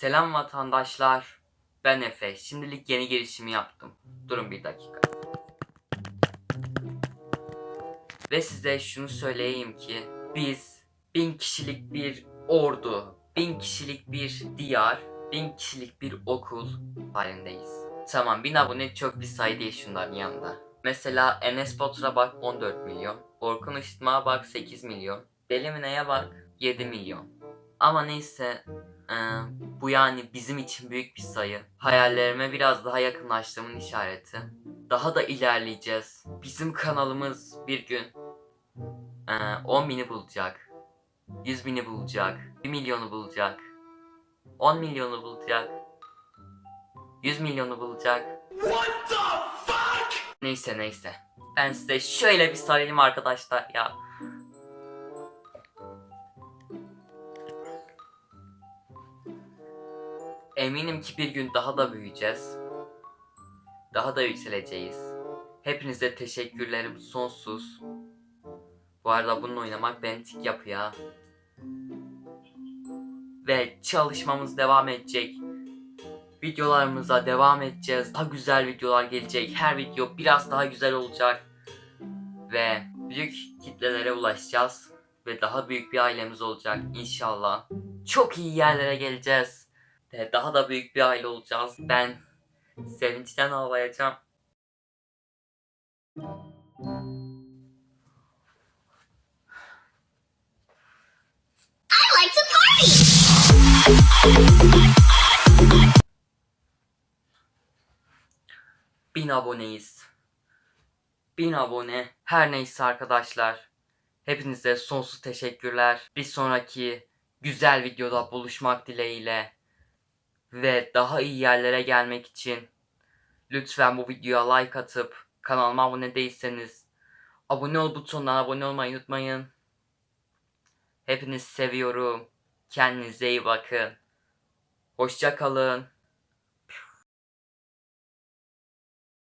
Selam vatandaşlar. Ben Efe. Şimdilik yeni girişimi yaptım. Durun bir dakika. Ve size şunu söyleyeyim ki biz bin kişilik bir ordu, bin kişilik bir diyar, bin kişilik bir okul halindeyiz. Tamam bin abone çok bir sayı değil şunların yanında. Mesela Enes Batur'a bak 14 milyon. Orkun Işıtmak'a bak 8 milyon. Deli Mine'ye bak 7 milyon. Ama neyse ee, bu yani bizim için büyük bir sayı. Hayallerime biraz daha yakınlaştığımın işareti. Daha da ilerleyeceğiz. Bizim kanalımız bir gün ee, 10 bini bulacak. 100 bini bulacak. 1 milyonu bulacak. 10 milyonu bulacak. 100 milyonu bulacak. Neyse neyse. Ben size şöyle bir sarayım arkadaşlar ya. Eminim ki bir gün daha da büyüyeceğiz. Daha da yükseleceğiz. Hepinize teşekkürlerim sonsuz. Bu arada bununla oynamak beni tik yapıyor. Ve çalışmamız devam edecek. Videolarımıza devam edeceğiz. Daha güzel videolar gelecek. Her video biraz daha güzel olacak. Ve büyük kitlelere ulaşacağız. Ve daha büyük bir ailemiz olacak inşallah. Çok iyi yerlere geleceğiz. Ve daha da büyük bir aile olacağız. Ben sevinçten ağlayacağım. I like to party! Bin aboneyiz. Bin abone. Her neyse arkadaşlar. Hepinize sonsuz teşekkürler. Bir sonraki güzel videoda buluşmak dileğiyle. Ve daha iyi yerlere gelmek için lütfen bu videoya like atıp kanalıma abone değilseniz abone ol butonuna abone olmayı unutmayın. Hepinizi seviyorum. Kendinize iyi bakın. Hoşça kalın.